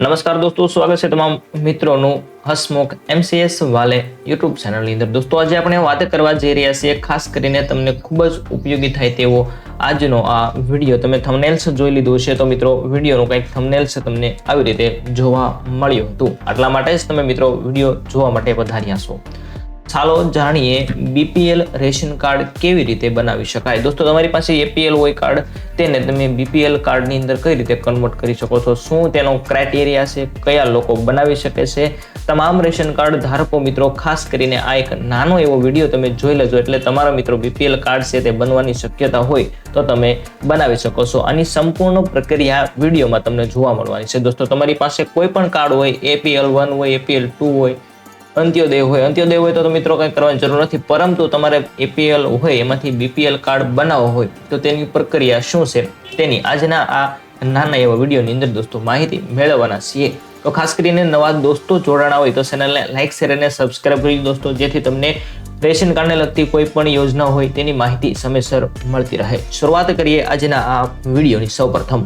નમસ્કાર દોસ્તો, સ્વાગત છે તમામ મિત્રોનું હસમુખ એમસીએસ વાલે યુટ્યુબ ચેનલની અંદર. દોસ્તો, આજે આપણે વાત કરવા જઈ રહ્યા છીએ ખાસ કરીને તમને ખૂબ જ ઉપયોગી થાય તેવો આજનો આ વીડિયો. તમે થમનેલ્સ જોઈ લીધો છે તો મિત્રો, વિડીયોનું કંઈક થમનેલ્સ તમને આવી રીતે જોવા મળ્યું હતું. આટલા માટે જ તમે મિત્રો વીડિયો જોવા માટે વધાર્યા છો. ચાલો જાણીએ બીપીએલ રેશન કાર્ડ કેવી રીતે બનાવી શકાય. દોસ્તો, તમારી પાસે એપીએલ હોય કાર્ડ, તેને તમે બીપીએલ કાર્ડની અંદર કઈ રીતે કન્વર્ટ કરી શકો છો? શું તેનો ક્રાઇટેરિયા છે? કયા લોકો બનાવી શકે છે? તમામ રેશન કાર્ડ ધારકો મિત્રો, ખાસ કરીને આ એક નાનો એવો વીડિયો તમે જોઈ લેજો, એટલે તમારા મિત્રો બીપીએલ કાર્ડ છે તે બનવાની શક્યતા હોય તો તમે બનાવી શકો છો. આની સંપૂર્ણ પ્રક્રિયા વિડીયોમાં તમને જોવા મળવાની છે. દોસ્તો, તમારી પાસે કોઈ પણ કાર્ડ હોય એપીએલ વન હોય એપીએલ ટુ હોય અંત્યોદય હોય. અંત્યોદય હોય તો મિત્રો કંઈ કરવાની જરૂર નથી. પરંતુ તમારે એપીએલ હોય, એમાંથી બીપીએલ કાર્ડ બનાવવો હોય, તો તેની પ્રક્રિયા શું છે? તેની આજના આ નાના એવા વિડીયોની અંદર દોસ્તો માહિતી મેળવવાના છીએ. તો ખાસ કરીને નવા દોસ્તો જોડાણા હોય તો ચેનલને લાઇક શેર અને સબસ્ક્રાઇબ કરી દોસ્તો, જેથી તમને રેશન કાર્ડને લગતી કોઈ પણ યોજના હોય તેની માહિતી સમયસર મળતી રહે. શરૂઆત કરીએ આજના આ વિડીયોની સૌપ્રથમ.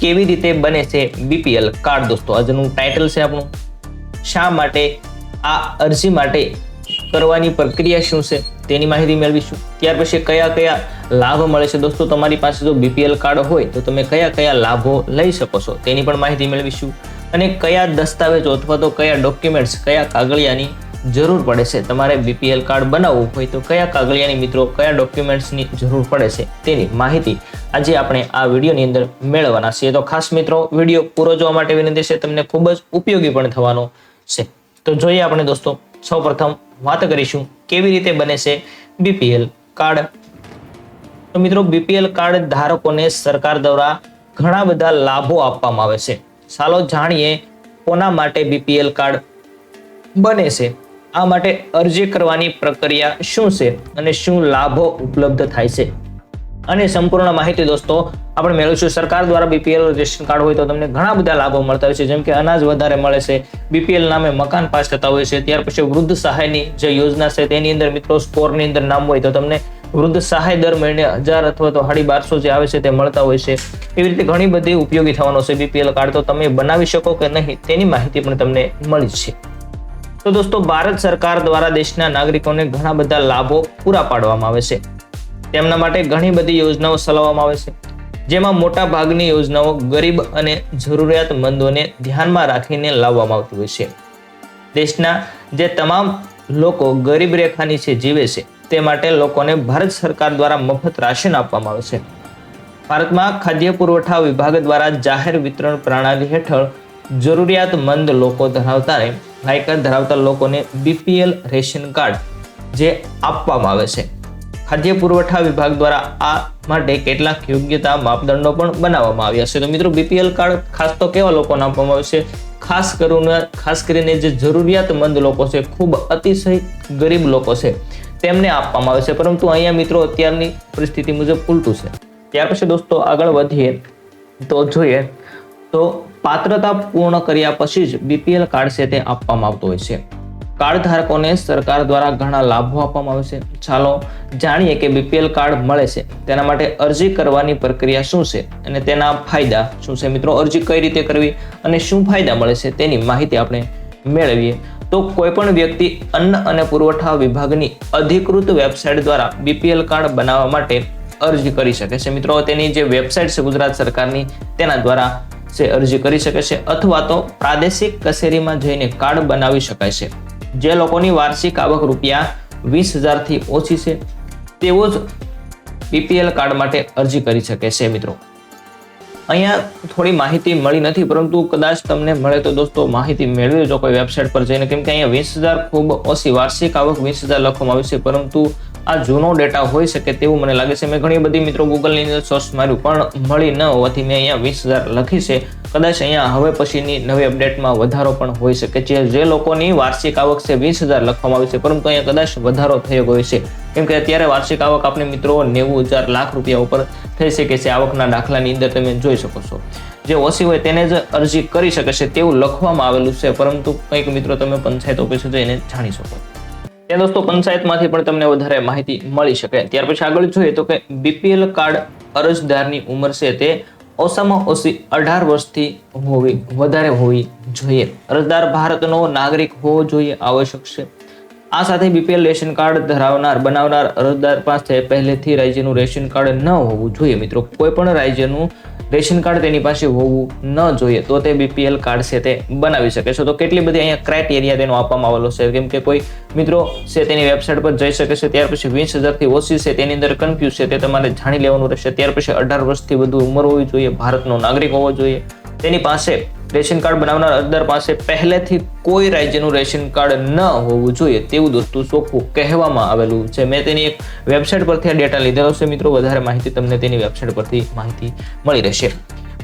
કેવી રીતે બને છે બીપીએલ કાર્ડ દોસ્તો? આજનું ટાઇટલ છે આપણું. શા માટે, આ અરજી માટે કરવાની પ્રક્રિયા શું છે તેની માહિતી મેળવીશું. ત્યાર પછી કયા કયા લાભ મળે છે? દોસ્તો, તમારી પાસે જો બીપીએલ કાર્ડ હોય, તો તમે કયા કયા લાભો લઈ શકો છો તેની પણ માહિતી મેળવીશું. અને કયા દસ્તાવેજો અથવા તો કયા ડોક્યુમેન્ટ્સ કયા કાગળિયાની જરૂર પડે છે? તમારે બીપીએલ કાર્ડ બનાવવું હોય, તો કયા કાગળિયાની મિત્રો, કયા ડોક્યુમેન્ટ્સની જરૂર પડે છે તેની માહિતી આજે આપણે આ વિડીયોની અંદર મેળવવાના છીએ. તો ખાસ મિત્રો, વીડિયો પૂરો જોવા માટે વિનંતી છે. તમને ખૂબ જ ઉપયોગી પણ થવાનો છે. તો જોઈએ આપણે દોસ્તો, સૌપ્રથમ વાત કરીશું કેવી રીતે બને છે બીપીએલ કાર્ડ તો મિત્રો બીપીએલ કાર્ડ ધારકોને સરકાર દ્વારા ઘણા બધા લાભો આપવામાં આવે છે. ચાલો જાણીએ કોના માટે બીપીએલ કાર્ડ બને છે. આ માટે અરજી કરવાની પ્રક્રિયા શું છે અને શું લાભો ઉપલબ્ધ થાય છે? અને સંપૂર્ણ માહિતી દોસ્તો, આપણે મેળવીશું. સરકાર દ્વારા બીપીએલ રેશન કાર્ડ હોય તો તમને ઘણા બધા લાભો મળતા હોય છે. જેમ કે અનાજ વધારે મળે છે બીપીએલ નામે મકાન પાસ થતા હોય છે, ત્યાર પછી વૃદ્ધ સહાયની જે યોજના છે, તેની અંદર મિત્રો સ્કોરની અંદર નામ હોય તો તમને વૃદ્ધ સહાય દર મહિને હજાર અથવા તો સાડી બારસો જે આવે છે તે મળતા હોય છે. એવી રીતે ઘણી બધી ઉપયોગી થવાનો છે બીપીએલ કાર્ડ. તો તમે બનાવી શકો કે નહીં, તેની માહિતી પણ તમને મળી છે તો દોસ્તો, ભારત સરકાર દ્વારા દેશના નાગરિકોને ઘણા બધા લાભો પૂરા પાડવામાં આવે છે. તેમના માટે ઘણી બધી યોજનાઓ ચલાવવામાં આવે છે. જેમાં મોટા ભાગની યોજનાઓ ગરીબ અને જરૂરિયાતમંદોને ધ્યાનમાં રાખીને લાવવામાં આવતી હોય છે. દેશના જે તમામ લોકો ગરીબ રેખાની છે, જીવે છે, તે માટે લોકોને ભારત સરકાર દ્વારા મફત રાશન આપવામાં આવે છે. ભારતમાં ખાદ્ય પુરવઠા વિભાગ દ્વારા જાહેર વિતરણ પ્રણાલી હેઠળ જરૂરિયાતમંદ લોકો ધરાવતા લાયકાત ધરાવતા લોકોને બીપીએલ રેશન કાર્ડ જે આપવામાં આવે છે. ખાદ્ય પુરવઠા વિભાગ દ્વારા આ માટે કેટલાક યોગ્યતા માપદંડો પણ બનાવવામાં આવ્યા છે. તો મિત્રો બીપીએલ કાર્ડ ખાસ તો કેવા લોકોને આપવામાં આવે છે? ખાસ કરીને ખાસ કરીને જે જરૂરિયાતમંદ લોકો છે, ખૂબ અતિશય ગરીબ લોકો છે, તેમને આપવામાં આવે છે. પરંતુ અહીંયા મિત્રો, અત્યારની પરિસ્થિતિ મુજબ ઉલટું છે. ત્યાર પછી દોસ્તો, આગળ વધીએ તો જોઈએ તો પાત્રતા પૂર્ણ કર્યા પછી જ બીપીએલ કાર્ડ છે તે આપવામાં આવતું હોય છે. કાર્ડ ધારકોને સરકાર દ્વારા ઘણા લાભો આપવામાં આવે છે. ચાલો જાણીએ કે બીપીએલ કાર્ડ મળે છે. તેના માટે અરજી કરવાની પ્રક્રિયા શું છે અને તેના ફાયદા શું છે? મિત્રો, અરજી કઈ રીતે કરવી અને શું ફાયદા મળે છે તેની માહિતી આપણે મેળવીએ. તો કોઈ પણ વ્યક્તિ અન્ન અને પુરવઠા વિભાગની અધિકૃત વેબસાઇટ દ્વારા બીપીએલ કાર્ડ બનાવવા માટે અરજી કરી શકે છે. મિત્રો, તેની જે વેબસાઇટ છે ગુજરાત સરકારની, તેના દ્વારા જે અરજી કરી શકે છે અથવા તો પ્રાદેશિક કચેરીમાં જઈને કાર્ડ બનાવી શકાય છે. જે લોકોની વાર્ષિક આવક રૂપિયા વીસ હજારથી ઓછી છે, તેઓ જ બીપીએલ કાર્ડ માટે અરજી કરી શકે છે મિત્રો. અહીંયા થોડી માહિતી મળી નથી, પરંતુ કદાચ તમને મળે તો દોસ્તો માહિતી મેળવી લેજો કોઈ વેબસાઇટ પર જઈને. કેમ કે અહીંયા વીસ હજાર ખૂબ ઓછી વાર્ષિક આવક વીસ હજાર લખવામાં આવી છે, પરંતુ આ જૂનો ડેટા હોઈ શકે તેવું મને લાગે છે. મેં ઘણી બધી મિત્રો ગૂગલની અંદર સર્ચ માર્યું, પણ મળી ન હોવાથી મેં અહીંયા વીસ હજાર લખી છે. કદાચ અહીંયા હવે પછીની નવી અપડેટમાં વધારો પણ હોઈ શકે છે. જે લોકોની વાર્ષિક આવક છે, વીસ હજાર લખવામાં આવી છે, પરંતુ અહીંયા કદાચ વધારો થયો ગયો છે. કેમ કે અત્યારે વાર્ષિક આવક આપણે મિત્રો નેવું હજાર લાખ રૂપિયા ઉપર થઈ શકે છે આવકના દાખલાની અંદર તમે જોઈ શકો છો. જે ઓછી હોય તેને જ અરજી કરી શકે છે તેવું લખવામાં આવેલું છે, પરંતુ કંઈક મિત્રો તમે પંચાયત ઓફિસે જઈને જાણી શકો. ત્યાં દોસ્તો, પંચાયતમાંથી પણ તમને વધારે માહિતી મળી શકે. ત્યાર પછી આગળ જોઈએ તો કે બીપીએલ કાર્ડ અરજદારની ઉંમર છે તે ઓછામાં ઓછી અઢાર વર્ષથી હોવી, વધારે હોવી જોઈએ. અરજદાર ભારતનો નાગરિક હોવો જોઈએ આવશ્યક છે. આ સાથે બીપીએલ રેશન કાર્ડ ધરાવનાર, બનાવનાર અરજદાર પાસે પહેલેથી રાજ્યનું રેશન કાર્ડ ન હોવું જોઈએ મિત્રો. કોઈ પણ રાજ્યનું રેશન કાર્ડ તેની પાસે હોવું ન જોઈએ, તો તે બીપીએલ કાર્ડ છે તે બનાવી શકે છે. તો કેટલી બધી અહીંયા ક્રાઇટેરિયા તેનો આપવામાં આવેલો છે? કેમ કે કોઈ મિત્રો છે તેની વેબસાઇટ પર જઈ શકે છે, ત્યાર પછી વીસ હજારથી ઓછી છે, તેની અંદર કન્ફ્યુઝ છે, તે તમારે જાણી લેવાનું રહેશે. ત્યાર પછી અઢાર વર્ષથી વધુ ઉંમર હોવી જોઈએ, ભારતનો નાગરિક હોવો જોઈએ. તેની પાસે રેશન કાર્ડ બનાવનાર અરજદાર પાસે પહેલેથી કોઈ રાજ્યનું રેશન કાર્ડ ન હોવું જોઈએ તેવું દોસ્તો ચોખ્ખું કહેવામાં આવેલું છે. મેં તેની એક વેબસાઇટ પરથી આ ડેટા લીધેલો છે. મિત્રો, વધારે માહિતી તમને તેની વેબસાઇટ પરથી માહિતી મળી રહેશે.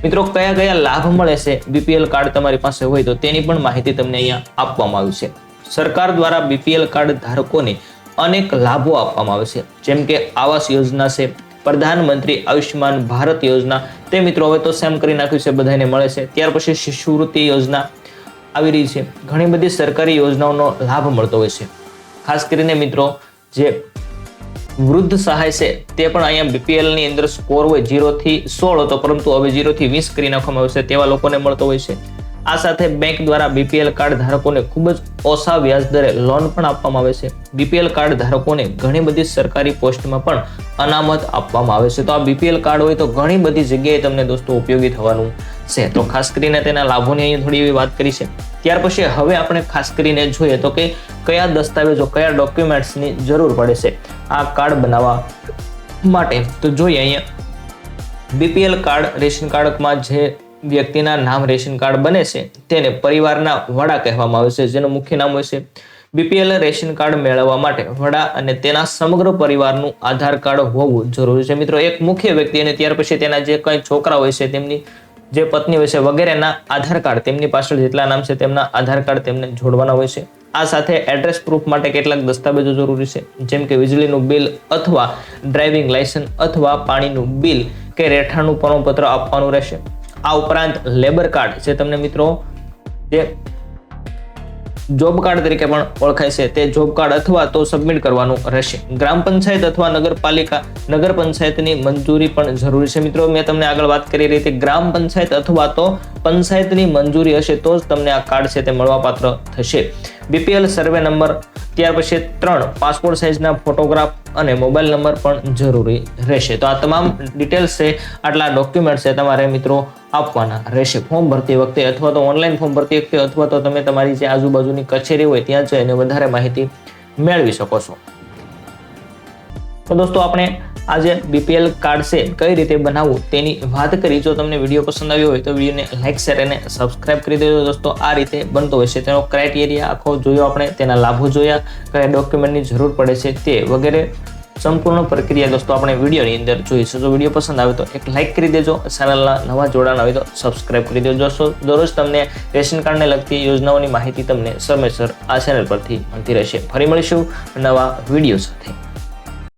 મિત્રો, કયા કયા લાભ મળે છે બીપીએલ કાર્ડ તમારી પાસે હોય તો તેની પણ માહિતી તમને અહીંયા આપવામાં આવી છે. સરકાર દ્વારા બીપીએલ કાર્ડ ધારકોને અનેક લાભો આપવામાં આવે છે. જેમ કે આવાસ યોજના છે પ્રધાનમંત્રી આયુષ્યમાન ભારત યોજના. તે મિત્રો હવે તો સેમ કરી નાખ્યું છે બધાને મળે છે. ત્યાર પછી શિષ્યવૃત્તિ યોજના આવી રહી છે. ઘણી બધી સરકારી યોજનાઓનો લાભ મળતો હોય છે. ખાસ કરીને મિત્રો, જે વૃદ્ધ સહાય છે, તે પણ અહીંયા બીપીએલની અંદર સ્કોર હોય જીરોથી સોળ હતો, પરંતુ હવે જીરોથી વીસ કરી નાખવામાં આવશે તેવા લોકોને મળતો હોય છે. આ સાથે બેંક દ્વારા બીપીએલ કાર્ડ ધારકોને ખૂબ જ ઓછા વ્યાજ દરે લોન પણ આપવામાં આવે છે. બીપીએલ કાર્ડ ધારકોને ઘણી બધી સરકારી પોસ્ટમાં પણ અનામત આપવામાં આવે છે. તો આ બીપીએલ કાર્ડ હોય તો ઘણી બધી જગ્યાએ તમને દોસ્તો ઉપયોગી થવાનું છે. તો ખાસ કરીને તેના લાભોની અહીં થોડી એવી વાત કરી છે. ત્યાર પછી હવે આપણે ખાસ કરીને જોઈએ તો કે કયા દસ્તાવેજો, કયા ડોક્યુમેન્ટ્સની જરૂર પડે છે આ કાર્ડ બનાવવા માટે. તો જોઈએ અહીંયા બીપીએલ કાર્ડ રેશન કાર્ડમાં જે વ્યક્તિના નામ રેશન કાર્ડ બને છે, તેને પરિવારના વડા કહેવામાં આવે છે, જેનું મુખ્ય નામ હોય છે બીપીએલ રેશન કાર્ડ મેળવવા માટે વડા અને તેના સમગ્ર પરિવારનું આધાર કાર્ડ હોવું જરૂરી છે. મિત્રો, એક મુખ્ય વ્યક્તિ અને ત્યાર પછી તેના જે કંઈ છોકરા હોય છે, તેમની જે પત્ની હોય છે વગેરેના આધાર કાર્ડ, તેમની પાછળ જેટલા નામ છે તેમના આધાર કાર્ડ તેમને જોડવાના હોય છે. આ સાથે એડ્રેસ પ્રૂફ માટે કેટલાક દસ્તાવેજો જરૂરી છે, જેમ કે વીજળીનું બિલ અથવા ડ્રાઇવિંગ લાયસન્સ અથવા પાણીનું બિલ કે રહેઠાણનું પ્રમાણપત્ર આપવાનું રહેશે. આ ઉપરાંત લેબર કાર્ડ જે તમને મિત્રો જે જોબ કાર્ડ તરીકે પણ ઓળખાય છે, તે જોબ કાર્ડ અથવા તો સબમિટ કરવાનું રહેશે. ગ્રામ પંચાયત અથવા નગરપાલિકા, નગર પંચાયતની મંજૂરી પણ જરૂરી છે. મિત્રો, મેં તમને આગળ વાત કરી રહી હતી, ગ્રામ પંચાયત અથવા તો પંચાયતની મંજૂરી હશે તો જ તમને આ કાર્ડ છે તે મળવાપાત્ર થશે. બીપીએલ સર્વે નંબર, ત્યાર પછી ત્રણ પાસપોર્ટ સાઇઝના ફોટોગ્રાફ અને મોબાઈલ નંબર પણ જરૂરી રહેશે. તો આ તમામ ડિટેલ્સ છે, આટલા ડોક્યુમેન્ટ્સ છે તમારે મિત્રો આપવાના રહેશે. ફોર્મ ભરતી વખતે અથવા તો ઓનલાઈન ફોર્મ ભરતી વખતે અથવા તો તમે તમારી જે આજુબાજુની કચેરી હોય ત્યાં જઈને વધારે માહિતી મેળવી શકો છો. તો દોસ્તો, આપણે આજે બીપીએલ કાર્ડ છે, કઈ રીતે બનાવવું તેની વાત કરી. જો તમને વીડિયો પસંદ આવ્યો હોય તો વિડીયોને લાઇક શેર અને સબસ્ક્રાઇબ કરી દેજો દોસ્તો. આ રીતે બનતો હોય છે તેનો ક્રાઇટેરિયા આખો જોયો આપણે, તેના લાભો જોયા, કયા ડોક્યુમેન્ટની જરૂર પડે છે તે વગેરે સંપૂર્ણ પ્રક્રિયા દોસ્તો આપણે વિડીયોની અંદર જોઈશું. જો વીડિયો પસંદ આવે તો એક લાઇક કરી દેજો ચેનલના નવા જોડાણ આવે તો સબસ્ક્રાઇબ કરી દેજો જો દરરોજ તમને રેશન કાર્ડને લગતી યોજનાઓની માહિતી તમને સમયસર આ ચેનલ પરથી મળતી રહેશે. ફરી મળીશું નવા વીડિયો સાથે.